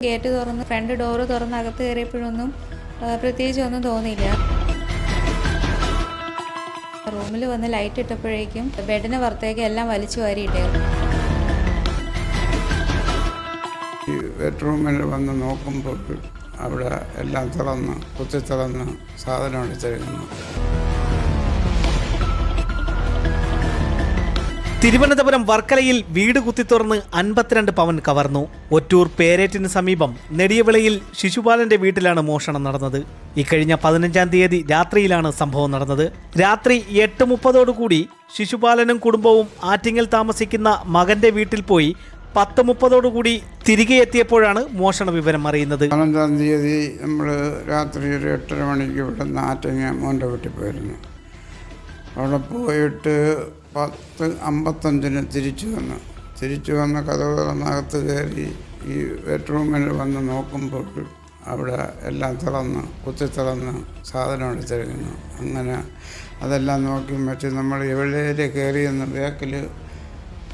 Gate തുറന്ന് front door തുറന്ന് അകത്ത് കയറിയപ്പോഴൊന്നും പ്രത്യേകിച്ച് ഒന്നും തോന്നിയില്ല. റൂമിൽ വന്ന് ലൈറ്റ് ഇട്ടപ്പോഴേക്കും ബെഡിന് പുറത്തേക്ക് എല്ലാം വലിച്ചു വാരിയിട്ടായിരുന്നു ഈ ബെഡ്റൂമിൽ വന്ന് നോക്കുമ്പോൾ അവിടെ എല്ലാം തുറന്ന് കുത്തി തുറന്ന് സാധനം. എടുത്തിരുന്നു തിരുവനന്തപുരം വർക്കലയിൽ വീട് കുത്തിത്തുറന്ന് അൻപത്തിരണ്ട് പവൻ കവർന്നു. ഒറ്റൂർ പേരേറ്റിന് സമീപം നെടിയവിളയിൽ ശിശുപാലന്റെ വീട്ടിലാണ് മോഷണം നടന്നത്. ഇക്കഴിഞ്ഞ പതിനഞ്ചാം തീയതി രാത്രിയിലാണ് സംഭവം നടന്നത്. രാത്രി എട്ട് മുപ്പതോടുകൂടി ശിശുപാലനും കുടുംബവും ആറ്റിങ്ങൽ താമസിക്കുന്ന മകന്റെ വീട്ടിൽ പോയി പത്ത് മുപ്പതോടുകൂടി തിരികെ എത്തിയപ്പോഴാണ് മോഷണ വിവരം അറിയുന്നത്. പതിനഞ്ചാം തീയതി നമ്മൾ രാത്രി ഒരു എട്ടര മണിക്ക് ഇവിടെ നിന്ന് ആറ്റങ്ങ മോന്റെ വീട്ടിൽ പോയിരുന്നു. അവിടെ പോയിട്ട് പത്ത് അമ്പത്തഞ്ചിന് തിരിച്ചു വന്നു. തിരിച്ചു വന്ന കഥവ് തുറന്നകത്ത് കയറി ഈ ബെഡ്റൂമിൽ വന്ന് നോക്കുമ്പോൾ അവിടെ എല്ലാം തിളന്ന് കുത്തി തുറന്ന് സാധനം എടുത്തിരിക്കുന്നു. അങ്ങനെ അതെല്ലാം നോക്കി മറ്റ് നമ്മൾ എവിടെ കയറിയെന്ന് ബേക്കിൽ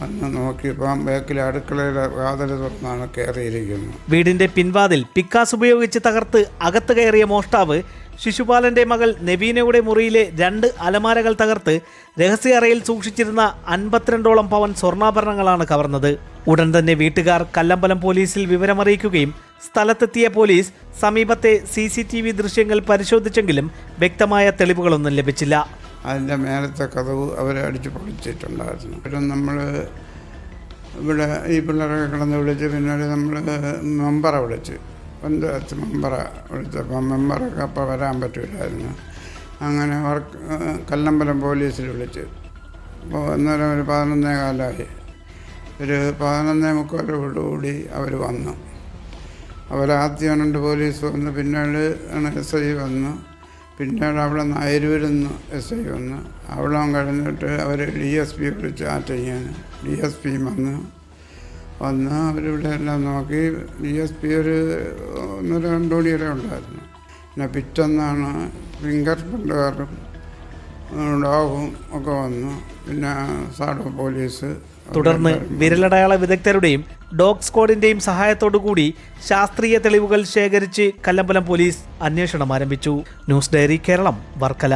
വന്ന് നോക്കിയപ്പോൾ ബാക്കിൽ അടുക്കളയുടെ വാതിൽ തുറന്നാണ് കയറിയിരിക്കുന്നത്. വീടിന്റെ പിൻവാതിൽ പിക്കാസ് ഉപയോഗിച്ച് തകർത്ത് അകത്ത് കയറിയ മോഷ്ടാവ് ശിശുപാലന്റെ മകൾ നവീനയുടെ മുറിയിലെ രണ്ട് അലമാരകൾ തകർത്ത് രഹസ്യ അറയിൽ സൂക്ഷിച്ചിരുന്ന അൻപത്തിരണ്ടോളം പവൻ സ്വർണാഭരണങ്ങളാണ് കവർന്നത്. ഉടൻ തന്നെ വീട്ടുകാർ കല്ലമ്പലം പോലീസിൽ വിവരമറിയിക്കുകയും സ്ഥലത്തെത്തിയ പോലീസ് സമീപത്തെ സി ദൃശ്യങ്ങൾ പരിശോധിച്ചെങ്കിലും വ്യക്തമായ തെളിവുകളൊന്നും ലഭിച്ചില്ല. അതിന്റെ മേലത്തെ കഥവ് അവരെ അടിച്ച് പൊളിച്ചിട്ടുണ്ടായിരുന്നു. പിന്നെ നമ്മൾ ഇവിടെ ഈ പിള്ളേരൊക്കെ കിടന്ന് വിളിച്ച് പിന്നീട് നമ്മൾ മെമ്പറെ വിളിച്ച്. പഞ്ചായത്ത് മെമ്പറെ വിളിച്ചപ്പോൾ മെമ്പറൊക്കെ അപ്പോൾ വരാൻ പറ്റില്ലായിരുന്നു. അങ്ങനെ വർക്ക് കല്ലമ്പലം പോലീസിൽ വിളിച്ച്. അപ്പോൾ അന്നേരം ഒരു പതിനൊന്നേ കാലമായി ഒരു പതിനൊന്നേ മുക്കാലോടുകൂടി അവർ വന്നു. അവരാദ്യം രണ്ട് പോലീസ് വന്ന് പിന്നീട് എസ് ഐ വന്നു. പിന്നീട് അവിടെ നിന്ന് അയരൂരിൽ നിന്ന് എസ് ഐ വന്ന് അവിടെ കഴിഞ്ഞിട്ട് അവർ ഡി എസ് പി വിളിച്ച് ആറ്റിങ്ങാൻ ഡി എസ് പി വന്ന് വന്ന് അവരിവിടെ എല്ലാം നോക്കി. ഡി എസ് പി ഒരു ഒന്നര രണ്ട് മണി വരെ ഉണ്ടായിരുന്നു. പിന്നെ പിറ്റന്നാണ് ഫിംഗർ പ്രിന്റുകാരും ഡോഗും ഒക്കെ വന്നു. പിന്നെ സാഡോ പോലീസ് തുടർന്ന് വിരലടയാള വിദഗ്ധരുടെയും ഡോഗ് സ്ക്വാഡിന്റെയും സഹായത്തോടുകൂടി ശാസ്ത്രീയ തെളിവുകൾ ശേഖരിച്ച് കല്ലമ്പലം പോലീസ് അന്വേഷണം ആരംഭിച്ചു. News diary Keralam Varkala.